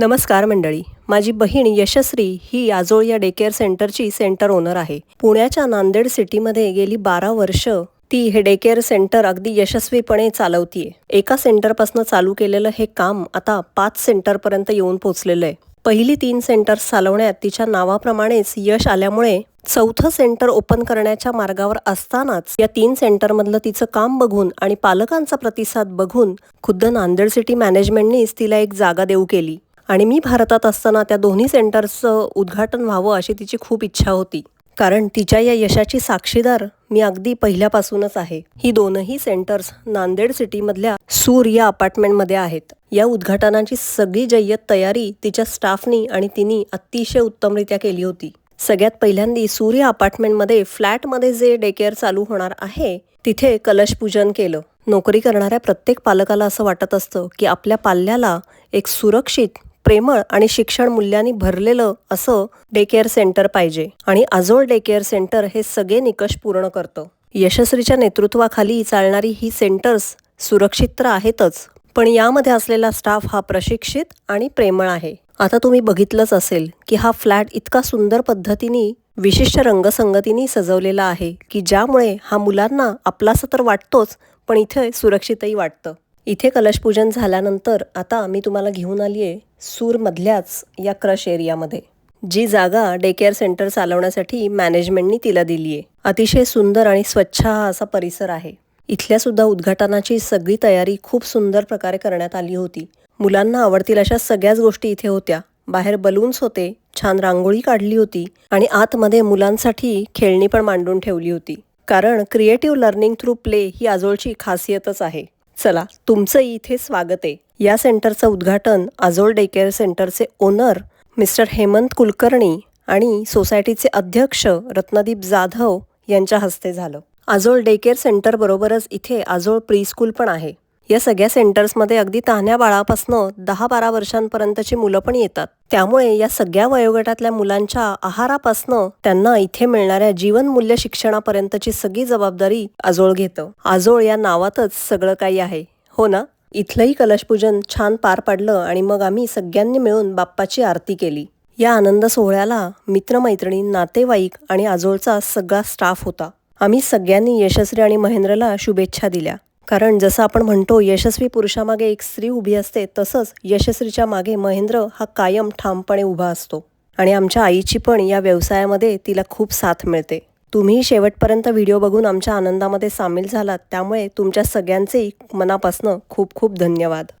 नमस्कार मंडळी. माझी बहीण यशस्वी ही आजोळ या डे केअर सेंटरची सेंटर ओनर आहे. पुण्याच्या नांदेड सिटीमध्ये गेली बारा वर्ष ती हे डे केअर सेंटर अगदी यशस्वीपणे चालवतीये. एका सेंटरपासून चालू केलेलं हे काम आता पाच सेंटरपर्यंत येऊन पोहोचलेलं आहे. पहिली तीन सेंटर्स चालवण्यात तिच्या नावाप्रमाणेच यश आल्यामुळे चौथं सेंटर ओपन करण्याच्या मार्गावर असतानाच या तीन सेंटरमधलं तिचं काम बघून आणि पालकांचा प्रतिसाद बघून खुद्द नांदेड सिटी मॅनेजमेंटनीच तिला एक जागा देऊ केली. आणि मी भारतात असताना त्या दोन्ही सेंटर्सचं उद्घाटन व्हावं अशी तिची खूप इच्छा होती. कारण तिच्या या यशाची साक्षीदार मी अगदी पहिल्यापासूनच आहे. ही दोनही सेंटर्स नांदेड सिटीमधल्या सूर या अपार्टमेंटमध्ये आहेत. या उद्घाटनाची सगळी जय्यत तयारी तिच्या स्टाफनी आणि तिने अतिशय उत्तमरित्या केली होती. सगळ्यात पहिल्यांदी सूर्य अपार्टमेंटमध्ये फ्लॅटमध्ये जे डे केअर चालू होणार आहे तिथे कलशपूजन केलं. नोकरी करणाऱ्या प्रत्येक पालकाला असं वाटत असतं की आपल्या पाल्याला एक सुरक्षित प्रेमळ आणि शिक्षण मूल्यांनी भरलेलं असं डे केअर सेंटर पाहिजे. आणि आजोळ डे केअर सेंटर हे सगळे निकष पूर्ण करतं. यशस्वीच्या नेतृत्वाखाली चालणारी ही सेंटर्स सुरक्षित तर आहेतच पण यामध्ये असलेला स्टाफ हा प्रशिक्षित आणि प्रेमळ आहे. आता तुम्ही बघितलंच असेल की हा फ्लॅट इतका सुंदर पद्धतीने विशिष्ट रंगसंगतीने सजवलेला आहे की ज्यामुळे हा मुलांना आपलासा तर वाटतोच पण इथे सुरक्षितही वाटतं. इथे कलशपूजन झाल्यानंतर आता मी तुम्हाला घेऊन आली आहे सूरमधल्याच या क्रश एरियामध्ये जी जागा डे केअर सेंटर चालवण्यासाठी मॅनेजमेंटनी तिला दिली आहे अतिशय सुंदर आणि स्वच्छ हा असा परिसर आहे. इथल्या सुद्धा उद्घाटनाची सगळी तयारी खूप सुंदर प्रकारे करण्यात आली होती. मुलांना आवडतील अशा सगळ्याच गोष्टी इथे होत्या. बाहेर बलून्स होते छान रांगोळी काढली होती आणि आतमध्ये मुलांसाठी खेळणी पण मांडून ठेवली होती. कारण क्रिएटिव्ह लर्निंग थ्रू प्ले ही आजोळची खासियतच आहे. चला तुमचं इथे स्वागत आहे. या सेंटरचं उद्घाटन आजोळ डे केअर सेंटरचे ओनर मिस्टर हेमंत कुलकर्णी आणि सोसायटीचे अध्यक्ष रत्नदीप जाधव यांच्या हस्ते झालं. आजोळ डे केअर सेंटरबरोबरच इथे आजोळ प्री स्कूल पण आहे. या सगळ्या सेंटर्समध्ये अगदी तान्ह्या बाळापासनं दहा बारा वर्षांपर्यंतची मुलं पण येतात. त्यामुळे या सगळ्या वयोगटातल्या मुलांच्या आहारापासनं त्यांना इथे मिळणाऱ्या जीवनमूल्य शिक्षणापर्यंतची सगळी जबाबदारी आजोळ घेतं. आजोळ या नावातच सगळं काही आहे. हो ना? इथलंही कलशपूजन छान पार पाडलं आणि मग आम्ही सगळ्यांनी मिळून बाप्पाची आरती केली. या आनंद सोहळ्याला मित्रमैत्रिणी नातेवाईक आणि आजोळचा सगळा स्टाफ होता. आम्ही सगळ्यांनी यशस्वी आणि महेंद्रला शुभेच्छा दिल्या. कारण जसं आपण म्हणतो यशस्वी पुरुषामागे एक स्त्री उभी असते तसंच यशस्वीच्या मागे महेंद्र हा कायम ठामपणे उभा असतो. आणि आमच्या आईची पण या व्यवसायामध्ये तिला खूप साथ मिळते. तुम्ही शेवटपर्यंत व्हिडिओ बघून आमच्या आनंदामध्ये सामील झालात त्यामुळे तुमच्या सगळ्यांचे मनापासनं खूप खूप धन्यवाद.